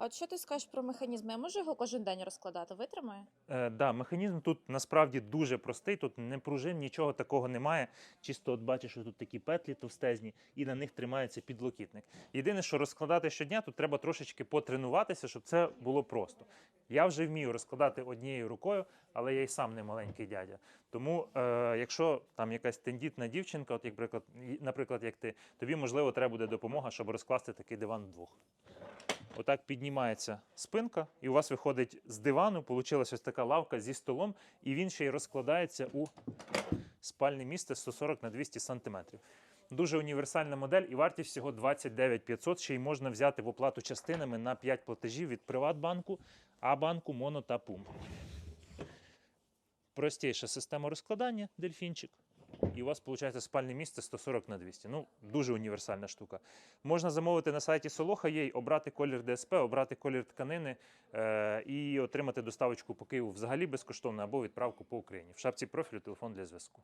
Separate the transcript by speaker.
Speaker 1: А от що ти скажеш про механізм? Я можу його кожен день розкладати? Витримає?
Speaker 2: Е, да, механізм тут насправді дуже простий. Тут не пружин, нічого такого немає. Чисто от бачиш, що тут такі петлі товстезні, і на них тримається підлокітник. Єдине, що розкладати щодня, тут треба трошечки потренуватися, щоб це було просто. Я вже вмію розкладати однією рукою, але я й сам не маленький дядя. Тому, е, якщо там якась тендітна дівчинка, от як приклад, наприклад, як ти, тобі можливо треба буде допомога, щоб розкласти такий диван вдвох. Отак піднімається спинка, і у вас виходить з дивану, получилась ось така лавка зі столом, і він ще й розкладається у спальне місце 140 на 200 см. Дуже універсальна модель і вартість всього 29 500. Ще й можна взяти в оплату частинами на 5 платежів від Приватбанку, А-банку, Моно та Пум. Простіша система розкладання, дельфінчик. І у вас виходить спальне місце 140 на 200. Ну, дуже універсальна штука. Можна замовити на сайті Солоха обрати колір ДСП, обрати колір тканини е- і отримати доставочку по Києву взагалі безкоштовно або відправку по Україні. В шапці профілю телефон для зв'язку.